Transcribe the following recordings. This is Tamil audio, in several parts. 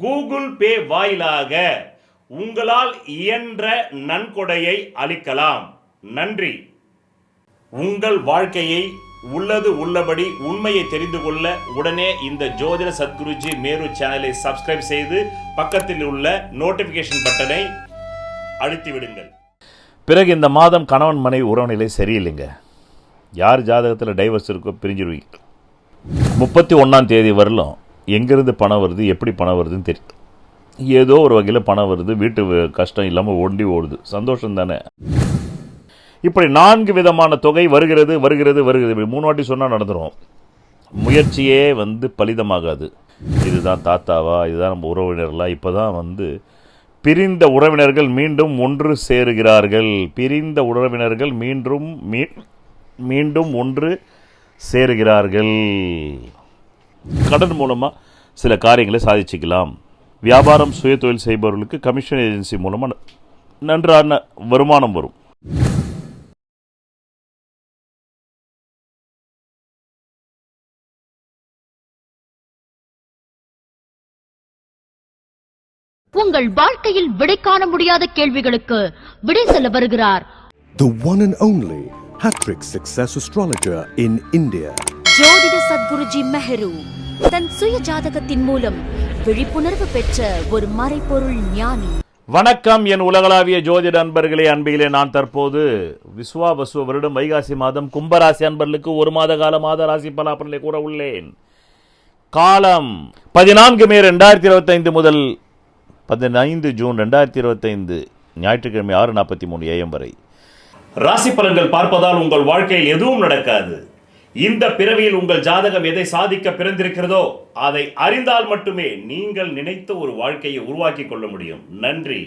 கூகுள் பே வாயிலாக உங்களால் இயன்ற நன்கொடையை அளிக்கலாம். நன்றி. உங்கள் வாழ்க்கையை உள்ளது உள்ளபடி உண்மையை தெரிந்து கொள்ள உடனே இந்த ஜோதிட சத்குருஜி மேரு சேனலை சப்ஸ்கிரைப் செய்து பக்கத்தில் உள்ள நோட்டிபிகேஷன் பட்டனை அழுத்தி விடுங்கள் பிறகு இந்த மாதம் கணவன் மனைவி உறவுநிலை சரியில்லைங்க. யார் ஜாதகத்தில் டைவர்ஸ் இருக்கோ பிரிஞ்சிருவீங்க. முப்பத்தி ஒன்றாம் தேதி வரலும் எங்கேருந்து பணம் வருது எப்படி பணம் வருதுன்னு தெரியும் ஏதோ ஒரு வகையில் பணம் வருது வீட்டு கஷ்டம் இல்லாமல் ஒண்டி ஓடுது. சந்தோஷம் தானே. இப்படி நான்கு விதமான தொகை வருகிறது வருகிறது வருகிறது. இப்படி மூணு வாட்டி சொன்னால் நடந்துரும். முயற்சியே வந்து பலிதமாகாது. இதுதான் தாத்தாவா இதுதான் நம்ம உறவினர்களா? இப்போ தான் வந்து பிரிந்த உறவினர்கள் மீண்டும் ஒன்று சேருகிறார்கள். பிரிந்த உறவினர்கள் மீண்டும் மீ மீண்டும் ஒன்று சேருகிறார்கள். கடன் மூலமாக சில காரியங்களை சாதிச்சுக்கலாம். வியாபாரம் சுய தொழில் செய்பவர்களுக்கு கமிஷன் ஏஜென்சி மூலமாக நன்றான வருமானம் வரும். உங்கள் வாழ்க்கையில் விடை காண முடியாத கேள்விகளுக்கு விடை சொல்ல வருகிறார். The one and only hat-trick success astrologer in India. ஜோதிட சத்குருஜி மெஹரு தன் சுய ஜாதகத்தின் மூலம் விழிப்புணர்வு பெற்ற ஒரு மறைபொருள் ஞானி. வணக்கம் என் உலகளாவிய ஜோதிட அன்பர்களே. அன்பிலே நான் தற்போது விஸ்வாவசு வருடம் வைகாசி மாதம். கும்பராசி அன்பர்களுக்கு ஒரு மாத கால மாத ராசி பலாபலனை கூற உள்ளேன். காலம் பதினான்கு மே ரெண்டாயிரத்தி இருபத்தைந்து முதல் பதினைந்து ஜூன் ரெண்டாயிரத்தி இருபத்தைந்து ஞாயிற்றுக்கிழமை ஆறு நாற்பத்தி மூணு ஏஎம் வரை. ராசி பலன்கள் பார்ப்பதால் உங்கள் வாழ்க்கையில் எதுவும் நடக்காது. இந்த பிறவியில் உங்கள் ஜாதகம் எதை சாதிக்க பிறந்திருக்கிறதோ அதை அறிந்தால் மட்டுமே நீங்கள் நினைத்த ஒரு வாழ்க்கையை உருவாக்கி கொள்ள முடியும். நன்றி.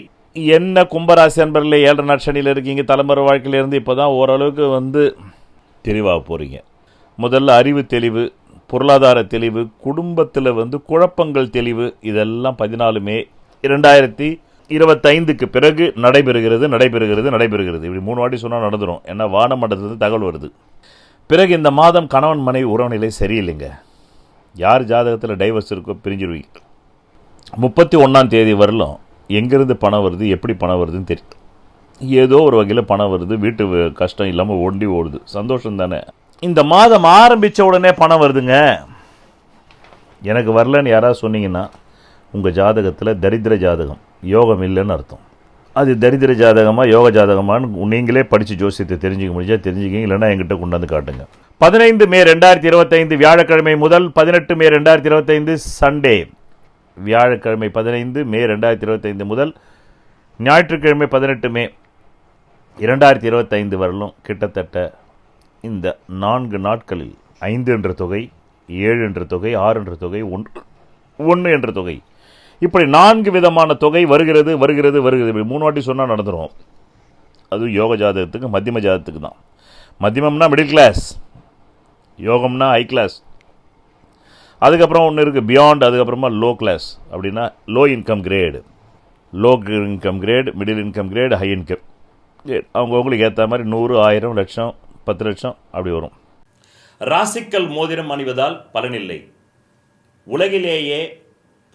என்ன கும்பராசி அன்பர்களே ஏழரை நட்சணியில் இருக்கீங்க தலைமுறை வாழ்க்கையில இருந்து இப்போ தான் ஓரளவுக்கு வந்து தெளிவாக போகிறீங்க முதல்ல அறிவு தெளிவு பொருளாதார தெளிவு குடும்பத்தில் வந்து குழப்பங்கள் தெளிவு இதெல்லாம் பதினாலு மே இரண்டாயிரத்தி இருபத்தைந்துக்கு பிறகு நடைபெறுகிறது நடைபெறுகிறது நடைபெறுகிறது. இப்படி மூணு வாட்டி சொன்னால் நடந்துரும். ஏன்னா வானமண்டலத்துலேருந்து தகவல் வருது. பிறகு இந்த மாதம் கணவன் மனைவி உறவுநிலை சரியில்லைங்க. யார் ஜாதகத்தில் டைவர்ஸ் இருக்கோ பிரிஞ்சிருவீங்க. முப்பத்தி ஒன்றாம் தேதி வரலும் எங்கேருந்து பணம் வருது எப்படி பணம் வருதுன்னு தெரியும் ஏதோ ஒரு வகையில் பணம் வருது வீட்டு கஷ்டம் இல்லாமல் ஒண்டி ஓடுது. சந்தோஷம் தானே. இந்த மாதம் ஆரம்பித்த உடனே பணம் வருதுங்க. எனக்கு வரலன்னு யாராவது சொன்னீங்கன்னா உங்கள் ஜாதகத்தில் தரித்திர ஜாதகம் யோகம் இல்லைன்னு அர்த்தம். அது தரித்திர ஜாதகமா யோக ஜாதகமான்னு நீங்களே படித்து ஜோசியத்தை தெரிஞ்சுக்க முடிஞ்சால் தெரிஞ்சுக்கிங்க இல்லைன்னா கொண்டு கொண்டாந்து காட்டுங்க. பதினைந்து மே ரெண்டாயிரத்தி இருபத்தைந்து வியாழக்கிழமை முதல் பதினெட்டு மே ரெண்டாயிரத்தி இருபத்தைந்து சண்டே வியாழக்கிழமை பதினைந்து மே ரெண்டாயிரத்தி இருபத்தைந்து முதல் ஞாயிற்றுக்கிழமை பதினெட்டு மே இரண்டாயிரத்தி இருபத்தைந்து வரலும் கிட்டத்தட்ட இந்த நான்கு நாட்களில் ஐந்து என்ற தொகை ஏழு என்ற தொகை ஆறு என்ற தொகை ஒன்று ஒன்று என்ற தொகை. இப்படி நான்கு விதமான தொகை வருகிறது வருகிறது வருகிறது. இப்படி மூணு வாட்டி சொன்னால் நடந்துரும். அதுவும் யோக ஜாதகத்துக்கு மத்தியம ஜாதகத்துக்கு தான். மத்தியமம்னா மிடில் கிளாஸ் யோகம்னா ஹை கிளாஸ் அதுக்கப்புறம் ஒன்று இருக்குது பியாண்ட் அதுக்கப்புறமா லோ கிளாஸ் அப்படின்னா low income grade low income grade middle income grade high income grade அவங்கவுங்களுக்கு ஏற்ற மாதிரி நூறு ஆயிரம் லட்சம் பத்து லட்சம் அப்படி வரும். ராசிக்கல் மோதிரம் அணிவதால் பலனில்லை உலகிலேயே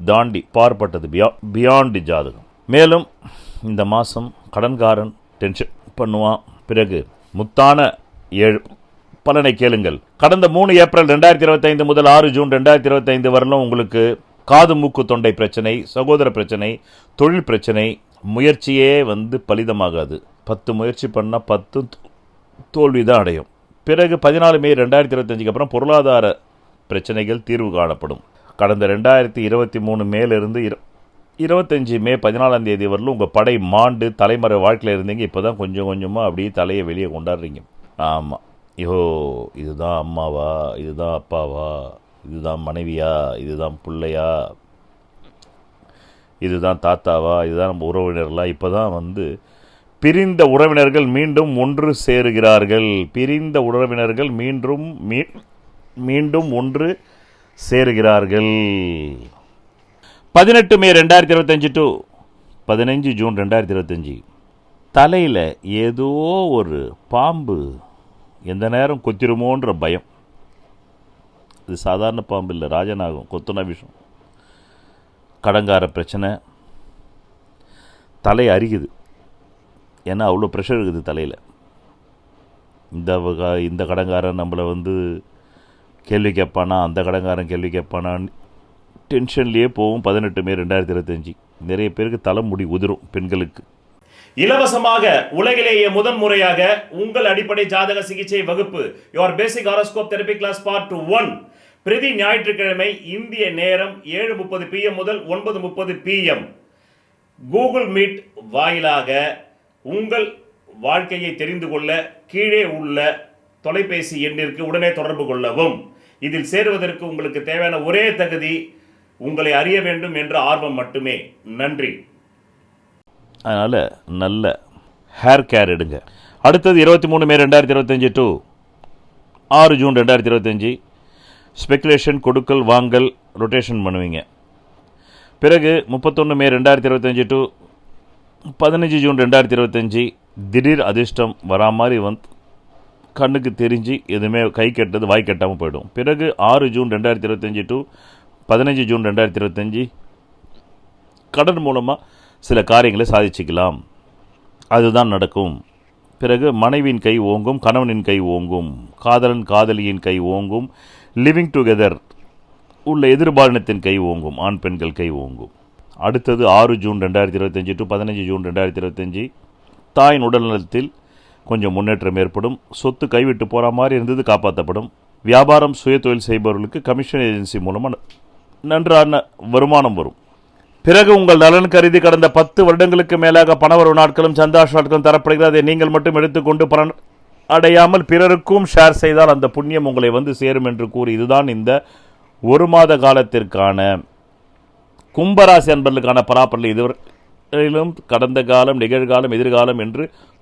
தாண்டி பார்ப்பட்டது பியா பியாண்டு ஜாதகம். மேலும் இந்த மாதம் கடன்காரன் டென்ஷன் பண்ணுவான். பிறகு முத்தான ஏழு பலனை கேளுங்கள். கடந்த மூணு ஏப்ரல் ரெண்டாயிரத்தி இருபத்தைந்து முதல் ஆறு ஜூன் ரெண்டாயிரத்தி இருபத்தைந்து வரலும் உங்களுக்கு காது மூக்கு தொண்டை பிரச்சனை சகோதர பிரச்சனை தொழில் பிரச்சனை முயற்சியே வந்து பலிதமாகாது. பத்து முயற்சி பண்ணால் பத்து தோல்வி தான் அடையும். பிறகு பதினாலு மே ரெண்டாயிரத்தி இருபத்தஞ்சுக்கு அப்புறம் பொருளாதார பிரச்சனைகள் தீர்வு காணப்படும். கடந்த ரெண்டாயிரத்தி இருபத்தி மூணு மேலிருந்து இரு இருபத்தஞ்சி மே பதினாலாம் தேதி வரலும் உங்கள் படை மாண்டு தலைமறை வாழ்க்கையில் இருந்தீங்க. இப்போ தான் கொஞ்சம் கொஞ்சமாக அப்படியே தலையை வெளியே கொண்டாடுறீங்க. ஆமாம் ஐயோ இதுதான் அம்மாவா? இதுதான் அப்பாவா? இதுதான் மனைவியா? இதுதான் பிள்ளையா? இதுதான் தாத்தாவா? இதுதான் நம்ம உறவினர்களா? இப்போ தான் வந்து பிரிந்த உறவினர்கள் மீண்டும் ஒன்று சேருகிறார்கள். பிரிந்த உறவினர்கள் மீண்டும் மீ- மீண்டும் ஒன்று சேருகிறார்கள். பதினெட்டு மே ரெண்டாயிரத்தி இருபத்தஞ்சி டு பதினஞ்சு ஜூன் ரெண்டாயிரத்தி இருபத்தஞ்சி. தலையில் ஏதோ ஒரு பாம்பு எந்த நேரம் கொத்திருமோன்ற பயம். இது சாதாரண பாம்பு இல்லை ராஜநாகம் கொத்துனா விஷம். கடங்கார பிரச்சனை. தலை அரிக்குது. ஏன்னா அவ்வளோ ப்ரெஷர் இருக்குது தலையில். இந்த இந்த கடங்காரன் நம்மளை வந்து கேள்வி கேட்பானா? அந்த கடங்காரன் கேள்வி கேட்பானான்னு டென்ஷன்லேயே போகும் பதினெட்டு மே ரெண்டாயிரத்தி இருபத்தஞ்சி நிறைய பேருக்கு தலைமுடி உதிரும் பெண்களுக்கு. இலவசமாக உலகிலேயே முதன் முறையாக உங்கள் அடிப்படை ஜாதக சிகிச்சை வகுப்பு your basic horoscope therapy class part one பிரதி ஞாயிற்றுக்கிழமை இந்திய நேரம் ஏழு முப்பது பிஎம் முதல் ஒன்பது முப்பது பிஎம் கூகுள் மீட் வாயிலாக உங்கள் வாழ்க்கையை தெரிந்து கொள்ள கீழே உள்ள தொலைபேசி எண்ணிற்கு உடனே தொடர்பு கொள்ளவும். இதில் சேருவதற்கு உங்களுக்கு தேவையான ஒரே தகுதி உங்களை அறிய வேண்டும் என்ற ஆர்வம் மட்டுமே. நன்றி. அதனால் நல்ல ஹேர் கேர் எடுங்க. அடுத்தது இருபத்தி மூணு மே ரெண்டாயிரத்தி இருபத்தஞ்சி டு ஆறு ஜூன் ரெண்டாயிரத்தி இருபத்தஞ்சி ஸ்பெக்குலேஷன் கொடுக்கல் வாங்கல் ரொட்டேஷன் பண்ணுவீங்க. பிறகு முப்பத்தொன்று மே ரெண்டாயிரத்தி இருபத்தஞ்சி டு பதினஞ்சு ஜூன் ரெண்டாயிரத்தி இருபத்தஞ்சி திடீர் அதிர்ஷ்டம் வரா மாதிரி வந்து கண்ணுக்கு தெரிஞ்சு எதுவுமே கை கெட்டது வாய் கட்டாமல் போயிடும். பிறகு ஆறு ஜூன் ரெண்டாயிரத்தி இருபத்தஞ்சி டு பதினஞ்சு ஜூன் ரெண்டாயிரத்தி இருபத்தஞ்சி கடன் மூலமாக சில காரியங்களை சாதிச்சுக்கலாம். அதுதான் நடக்கும். பிறகு மனைவியின் கை ஓங்கும் கணவனின் கை ஓங்கும் காதலன் காதலியின் கை ஓங்கும் லிவிங் டுகெதர் உள்ள எதிர்பாலினத்தின் கை ஓங்கும் ஆண் பெண்கள் கை ஓங்கும். அடுத்தது ஆறு ஜூன் ரெண்டாயிரத்தி இருபத்தஞ்சி டு பதினஞ்சு ஜூன் ரெண்டாயிரத்தி இருபத்தஞ்சி தாயின் உடல்நலத்தில் கொஞ்சம் முன்னேற்றம் ஏற்படும். சொத்து கைவிட்டு போகிற மாதிரி இருந்தது காப்பாற்றப்படும் வியாபாரம் சுய தொழில் செய்பவர்களுக்கு கமிஷன் ஏஜென்சி மூலமாக நன்றான வருமானம் வரும். பிறகு உங்கள் நலன் கருதி கடந்த பத்து வருடங்களுக்கு மேலாக பணவரவு நாட்களும் சந்தாஷ் நாட்களும் தரப்படுகிறது. அதை நீங்கள் மட்டும் எடுத்துக்கொண்டு பலன் அடையாமல் பிறருக்கும் ஷேர் செய்தால் அந்த புண்ணியம் உங்களை வந்து சேரும் என்று கூறி இதுதான் இந்த ஒரு மாத காலத்திற்கான கும்பராசி அன்பர்களுக்கான பராப்பரல். இதுவரையிலும் கடந்த காலம் நிகழ்காலம் எதிர்காலம் என்று